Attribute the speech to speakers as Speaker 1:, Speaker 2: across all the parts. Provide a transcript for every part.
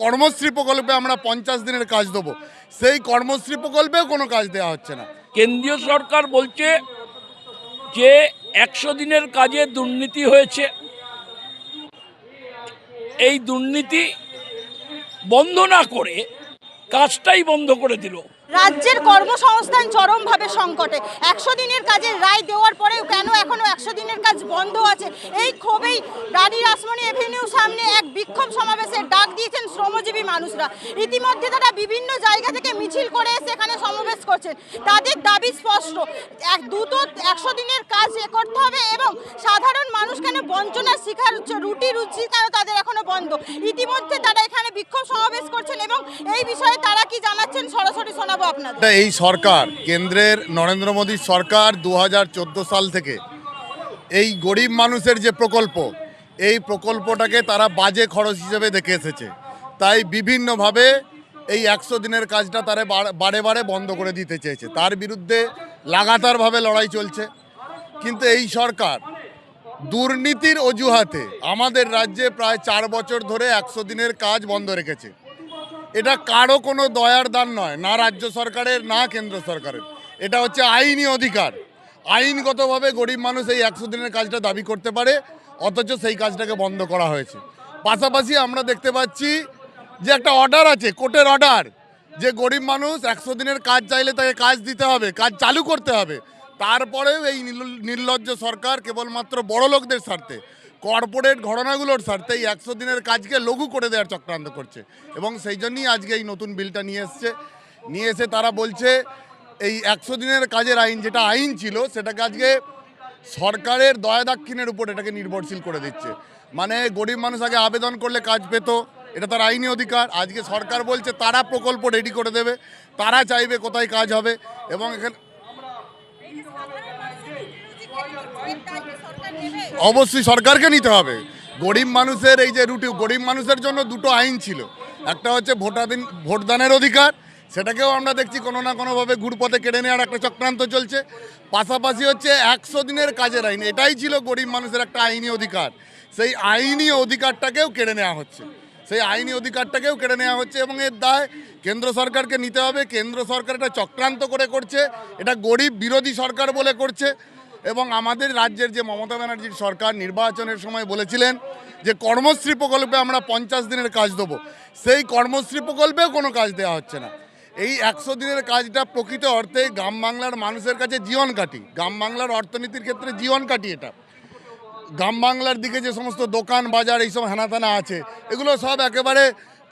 Speaker 1: কর্মশ্রী প্রকল্পে আমরা পঞ্চাশ দিনের কাজ দেবো। সেই কর্মশ্রী প্রকল্পেও কোনো কাজ দেওয়া হচ্ছে না।
Speaker 2: কেন্দ্রীয় সরকার বলছে যে একশো দিনের কাজে দুর্নীতি হয়েছে। এই দুর্নীতি বন্ধ না করে কাজটাই বন্ধ করে দিল।
Speaker 3: রাজ্যের কর্মসংস্থান চরমভাবে সংকটে। একশো দিনের কাজের রায় দেওয়ার পরেও কেন এখনও একশো দিনের কাজ বন্ধ আছে? এই ক্ষোভেই রানী রাসমণি এভিনিউ সামনে এক বিক্ষোভ সমাবেশের ডাক দিয়েছেন শ্রমজীবী মানুষরা। ইতিমধ্যে তারা বিভিন্ন জায়গা থেকে মিছিল করে এসে এখানে সমাবেশ করছেন। তাদের দাবি স্পষ্ট। এক দ্রুত একশো দিনের কাজ এ করতে হবে এবং সাধারণ মানুষ কেন বঞ্চনার শিকার রুটি, রুচি কেন তাদের এখনও বন্ধ? ইতিমধ্যে তারা এখানে বিক্ষোভ সমাবেশ করছেন এবং এই বিষয়ে তারা কি জানাচ্ছেন সরাসরি শোনাবো আপনাদের।
Speaker 1: এই সরকার, কেন্দ্রের নরেন্দ্র মোদীর সরকার দু হাজার চোদ্দ সাল থেকে এই গরিব মানুষের যে প্রকল্প, এই প্রকল্পটাকে তারা বাজে খরচ হিসেবে দেখে এসেছে। তাই বিভিন্নভাবে এই একশো দিনের কাজটা তারা বারে বারে বন্ধ করে দিতে চেয়েছে। তার বিরুদ্ধে লাগাতারভাবে লড়াই চলছে। কিন্তু এই সরকার দুর্নীতির অজুহাতে আমাদের রাজ্যে প্রায় চার বছর ধরে একশো দিনের কাজ বন্ধ রেখেছে। এটা কারও কোনো দয়ার দান নয়, না রাজ্য সরকারের, না কেন্দ্র সরকারের। এটা হচ্ছে আইনি অধিকার। আইনগতভাবে গরিব মানুষ এই একশো দিনের কাজটা দাবি করতে পারে, অথচ সেই কাজটাকে বন্ধ করা হয়েছে। পাশাপাশি আমরা দেখতে পাচ্ছি যে একটা অর্ডার আছে, কোর্টের অর্ডার যে গরিব মানুষ একশো দিনের কাজ চাইলে তাকে কাজ দিতে হবে, কাজ চালু করতে হবে। তারপরেও এই নির্ল- নির্লজ্জ সরকার কেবলমাত্র বড় লোকদের স্বার্থে কর্পোরেট ঘটনাগুলোর স্বার্থে এই একশো দিনের কাজকে লঘু করে দেওয়ার চক্রান্ত করছে। এবং সেই জন্যই আজকে এই নতুন বিলটা নিয়ে এসছে। নিয়ে এসে তারা বলছে, এই একশো দিনের কাজের আইন, যেটা আইন ছিল, সেটাকে আজকে সরকারের দয়া দাক্ষিণের উপর এটাকে নির্ভরশীল করে দিচ্ছে। মানে গরিব মানুষ আগে আবেদন করলে কাজ পেত, এটা তার আইনি অধিকার। আজকে সরকার বলছে, তারা প্রকল্প রেডি করে দেবে, তারা চাইবে কোথায় কাজ হবে। এবং এখানে অবশ্যই সরকারকে নিতে হবে। গরিব মানুষের এই যে রুটি, গরিব মানুষের জন্য দুটো আইন ছিল। একটা হচ্ছে ভোটাধিন, ভোটদানের অধিকার, সেটাকেও আমরা দেখছি কোনো না কোনোভাবে ঘুরপথে কেড়ে নেওয়ার একটা চক্রান্ত চলছে। পাশাপাশি হচ্ছে একশো দিনের কাজের আইন, এটাই ছিল গরিব মানুষের একটা আইনি অধিকার। সেই আইনি অধিকারটাকেও কেড়ে নেওয়া হচ্ছে। সেই আইনি অধিকারটাকেও কেড়ে নেওয়া হচ্ছে এবং এর দায় কেন্দ্র সরকারকে নিতে হবে। কেন্দ্র সরকার এটা চক্রান্ত করে করছে। এটা গরিব বিরোধী সরকার বলে করছে। এবং আমাদের রাজ্যের যে মমতা ব্যানার্জির সরকার নির্বাচনের সময় বলেছিলেন যে কর্মশ্রী প্রকল্পে আমরা পঞ্চাশ দিনের কাজ দেবো। সেই কর্মশ্রী প্রকল্পেও কোনো কাজ দেওয়া হচ্ছে না। এই একশো দিনের কাজটা প্রকৃত অর্থে গ্রাম বাংলার মানুষের কাছে জীবন কাটি গ্রাম বাংলার অর্থনীতির ক্ষেত্রে জীবন কাটি এটা। গ্রাম বাংলার দিকে যে সমস্ত দোকান, বাজার এইসব হেনাতেনা আছে, এগুলো সব একেবারে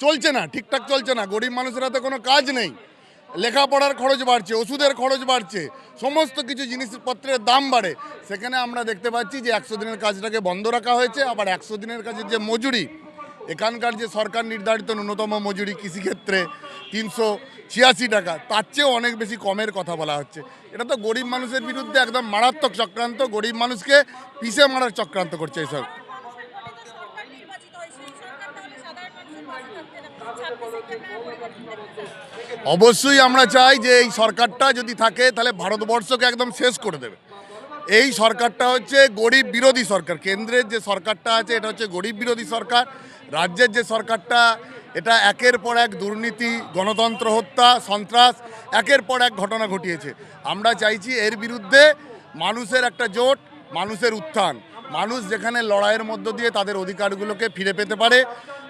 Speaker 1: চলছে না, ঠিকঠাক চলছে না। গরিব মানুষের হাতে কোনো কাজ নেই। লেখাপড়ার খরচ বাড়ছে, ওষুধের খরচ বাড়ছে, সমস্ত কিছু জিনিসপত্রের দাম বাড়ে। সেখানে আমরা দেখতে পাচ্ছি যে একশো দিনের কাজটাকে বন্ধ রাখা হয়েছে, আবার একশো দিনের কাজের যে মজুরি, এখানকার যে সরকার নির্ধারিত ন্যূনতম মজুরি কৃষিক্ষেত্রে তিনশো ছিয়াশি টাকা, তার চেয়েও অনেক বেশি কমের কথা বলা হচ্ছে। এটা তো গরিব মানুষের বিরুদ্ধে একদম মারাত্মক চক্রান্ত, গরিব মানুষকে পিষে মারার চক্রান্ত করছে এইসব অবশ্যই আমরা চাই যে এই সরকারটা যদি থাকে, তাহলে ভারতবর্ষকে একদম শেষ করে দেবে। এই সরকারটা হচ্ছে গরিব বিরোধী সরকার। কেন্দ্রের যে সরকারটা আছে, এটা হচ্ছে গরিব বিরোধী সরকার। রাজ্যের যে সরকারটা, এটা একের পর এক দুর্নীতি, গণতন্ত্র হত্যা, সন্ত্রাস, একের পর এক ঘটনা ঘটিয়েছে। আমরা চাইছি এর বিরুদ্ধে মানুষের একটা জোট, মানুষের উত্থান। মানুষ যেখানে লড়াইয়ের মধ্য দিয়ে তাদের অধিকারগুলোকে ফিরে পেতে পারে।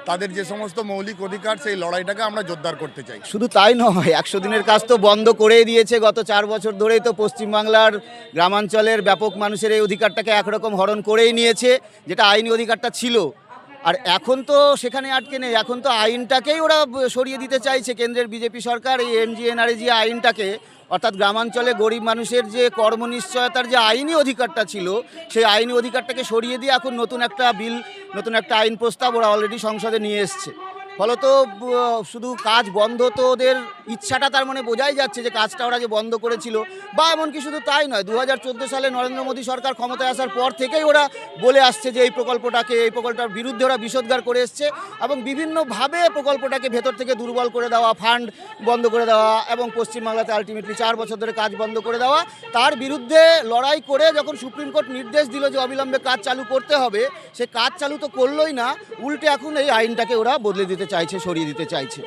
Speaker 1: তাদের যে সমস্ত মৌলিক অধিকার, সেই লড়াইটাকে আমরা জোরদার করতে চাই।
Speaker 4: শুধু তাই নয়, একশো দিনের কাজ তো বন্ধ করেই দিয়েছে। গত চার বছর ধরেই তো পশ্চিমবাংলার গ্রামাঞ্চলের ব্যাপক মানুষের এই অধিকারটাকে একরকম হরণ করেই নিয়েছে, যেটা আইনি অধিকারটা ছিল। আর এখন তো সেখানে আটকে নেই। এখন তো আইনটাকেই ওরা সরিয়ে দিতে চাইছে কেন্দ্রের বিজেপি সরকার, এই এমজিএনআরএ যে আইনটাকে। অর্থাৎ গ্রামাঞ্চলে গরিব মানুষের যে কর্ম নিশ্চয়তার যে আইনি অধিকারটা ছিল, সেই আইনি অধিকারটাকে সরিয়ে দিয়ে এখন নতুন একটা বিল, নতুন একটা আইন প্রস্তাব ওরা অলরেডি সংসদে নিয়ে এসছে। ফলত শুধু কাজ বন্ধ তো ওদের ইচ্ছাটা তার মানে বোঝাই যাচ্ছে যে কাজটা ওরা যে বন্ধ করেছিল। বা এমনকি শুধু তাই নয় দু সালে নরেন্দ্র মোদী সরকার ক্ষমতায় আসার পর থেকেই ওরা বলে আসছে যে এই প্রকল্পটাকে, এই প্রকল্পটার বিরুদ্ধে ওরা বিষোদ্গার করে এসছে এবং বিভিন্নভাবে প্রকল্পটাকে ভেতর থেকে দুর্বল করে দেওয়া, ফান্ড বন্ধ করে দেওয়া এবং পশ্চিমবাংলাতে আলটিমেটলি চার বছর ধরে কাজ বন্ধ করে দেওয়া, তার বিরুদ্ধে লড়াই করে যখন সুপ্রিম কোর্ট নির্দেশ দিল যে অবিলম্বে কাজ চালু করতে হবে, সে কাজ চালু তো করলোই না, উল্টে এখন এই আইনটাকে ওরা বদলে দিতে চাইছে, সরিয়ে দিতে চাইছে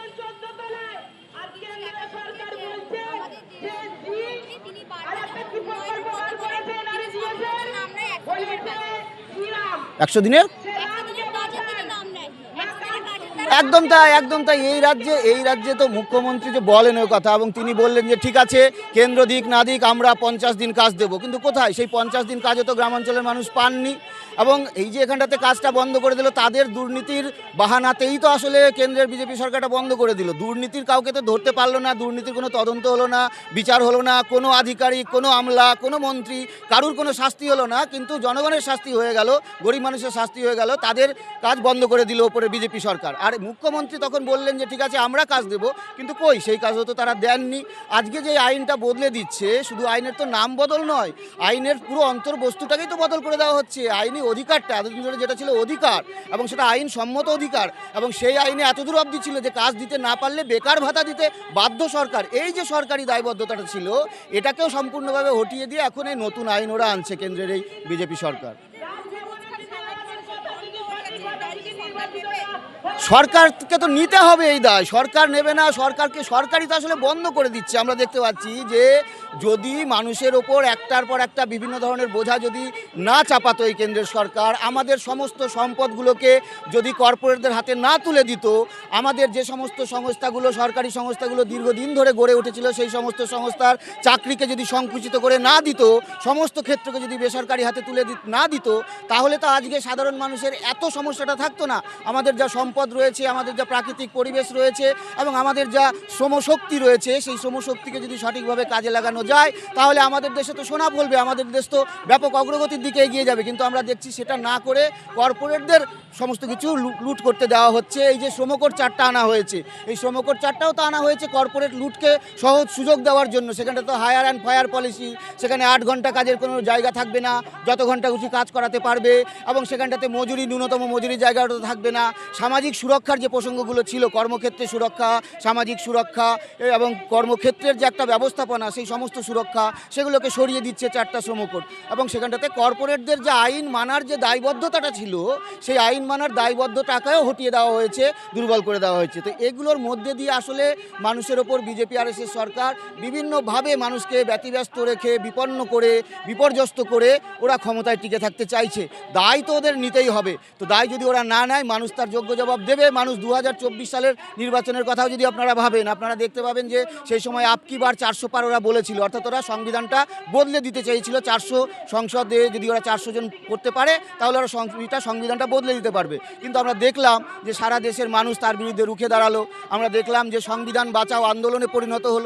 Speaker 5: তিনি বারবার উন্নয়নের কথা বলেন তিনি বলেন আমরা একদিনের কাজে
Speaker 4: একশো দিনের
Speaker 5: একদিনের কাজে তিনি নাম নেয় একদিনের কাজে
Speaker 4: একদম তাই একদম তাই। এই রাজ্যে এই রাজ্যে তো মুখ্যমন্ত্রী যে বলেন ওই কথা এবং তিনি বললেন যে, ঠিক আছে, কেন্দ্র দিক না দিক আমরা পঞ্চাশ দিন কাজ দেবো। কিন্তু কোথায়? সেই পঞ্চাশ দিন কাজে তো গ্রামাঞ্চলের মানুষ পাননি এবং এই যে এখানটাতে কাজটা বন্ধ করে দিল, তাদের দুর্নীতির বাহানাতেই তো আসলে কেন্দ্রের বিজেপি সরকারটা বন্ধ করে দিল। দুর্নীতির কাউকে তো ধরতে পারল না, দুর্নীতির কোনো তদন্ত হলো না, বিচার হলো না, কোনো আধিকারিক, কোনো আমলা, কোনো মন্ত্রী, কারুর কোনো শাস্তি হলো না, কিন্তু জনগণের শাস্তি হয়ে গেল, গরিব মানুষের শাস্তি হয়ে গেল, তাদের কাজ বন্ধ করে দিল ওপরে বিজেপি সরকার। আর মুখ্যমন্ত্রী তখন বললেন যে, ঠিক আছে, আমরা কাজ দেব। কিন্তু কই? সেই কাজও তো তারা দেননি। আজকে যে আইনটা বদলে দিচ্ছে, শুধু আইনের তো নাম বদল নয়, আইনের পুরো অন্তর্বস্তুটাকেই তো বদল করে দেওয়া হচ্ছে। আইনি অধিকারটা, এতদিন ধরে যেটা ছিল অধিকার এবং সেটা আইন সম্মত অধিকার এবং সেই আইনে এতদূর অবধি ছিল যে, কাজ দিতে না পারলে বেকার ভাতা দিতে বাধ্য সরকার। এই যে সরকারি দায়বদ্ধতাটা ছিল, এটাকেও সম্পূর্ণভাবে হটিয়ে দিয়ে এখন এই নতুন আইন ওরা আনছে কেন্দ্রের এই বিজেপি সরকার। সরকারকে তো নিতে হবে এই দায়। সরকার নেবে না, সরকারকে সরকারই তো আসলে বন্ধ করে দিচ্ছে। আমরা দেখতে পাচ্ছি যে যদি মানুষের ওপর একটার পর একটা বিভিন্ন ধরনের বোঝা যদি না চাপাতো এই কেন্দ্রের সরকার, আমাদের সমস্ত সম্পদগুলোকে যদি কর্পোরেটদের হাতে না তুলে দিত, আমাদের যে সমস্ত সংস্থাগুলো, সরকারি সংস্থাগুলো দীর্ঘদিন ধরে গড়ে উঠেছিল, সেই সমস্ত সংস্থার চাকরিকে যদি সংকুচিত করে না দিত, সমস্ত ক্ষেত্রকে যদি বেসরকারি হাতে তুলে না দিত, তাহলে তো আজকে সাধারণ মানুষের এত সমস্যাটা থাকতো না। আমাদের যা সম্পদ রয়েছে, আমাদের যা প্রাকৃতিক পরিবেশ রয়েছে এবং আমাদের যা শ্রমশক্তি রয়েছে, সেই শ্রমশক্তিকে যদি সঠিকভাবে কাজে লাগানো যায়, তাহলে আমাদের দেশে তো সোনা ফলবে, আমাদের দেশ তো ব্যাপক অগ্রগতির দিকে এগিয়ে যাবে। কিন্তু আমরা দেখছি সেটা না করে কর্পোরেটদের সমস্ত কিছু লুট করতে দেওয়া হচ্ছে। এই যে শ্রমকোট চারটা আনা হয়েছে, এই শ্রমকোট চারটাও তো আনা হয়েছে কর্পোরেট লুটকে সহজ সুযোগ দেওয়ার জন্য। সেখানে তো হায়ার অ্যান্ড ফায়ার পলিসি সেখানে আট ঘণ্টা কাজের কোনো জায়গা থাকবে না, যত ঘণ্টা খুশি কাজ করাতে পারবে এবং সেখানটাতে মজুরি, ন্যূনতম মজুরি জায়গাটা থাকবে না। সামাজিক সুরক্ষার যে প্রসঙ্গগুলো ছিল, কর্মক্ষেত্রে সুরক্ষা, সামাজিক সুরক্ষা এবং কর্মক্ষেত্রের যে একটা ব্যবস্থাপনা, সেই সমস্ত সুরক্ষা সেগুলোকে সরিয়ে দিচ্ছে চারটা শ্রমকোট। এবং সেখানটাতে কর্পোরেটদের যে আইন মানার যে দায়বদ্ধতাটা ছিল, সেই আইন মানার দায়বদ্ধতাকেও হটিয়ে দেওয়া হয়েছে, দুর্বল করে দেওয়া হয়েছে। তো এগুলোর মধ্যে দিয়ে আসলে মানুষের ওপর বিজেপি আর সরকার বিভিন্নভাবে মানুষকে ব্যতিব্যস্ত রেখে, বিপন্ন করে, বিপর্যস্ত করে ওরা ক্ষমতায় টিকে থাকতে চাইছে। দায় তো ওদের নিতেই হবে। তো দায় যদি ওরা না নেয়, মানুষ তার যোগ্য জবাব দেবে। মানুষ দু হাজার চব্বিশ সালের নির্বাচনের কথাও যদি আপনারা ভাবেন, আপনারা দেখতে পাবেন যে সেই সময় আপকি বার চারশো পার ওরা বলেছিল। অর্থাৎ ওরা সংবিধানটা বদলে দিতে চেয়েছিল। চারশো সংসদে যদি ওরা চারশো জন করতে পারে, তাহলে ওরা সংবিধানটা সংবিধানটা বদলে দিতে পারবে। কিন্তু আমরা দেখলাম যে সারা দেশের মানুষ তার বিরুদ্ধে রুখে দাঁড়াল। আমরা দেখলাম যে সংবিধান বাঁচাও, আন্দোলনে পরিণত হলো।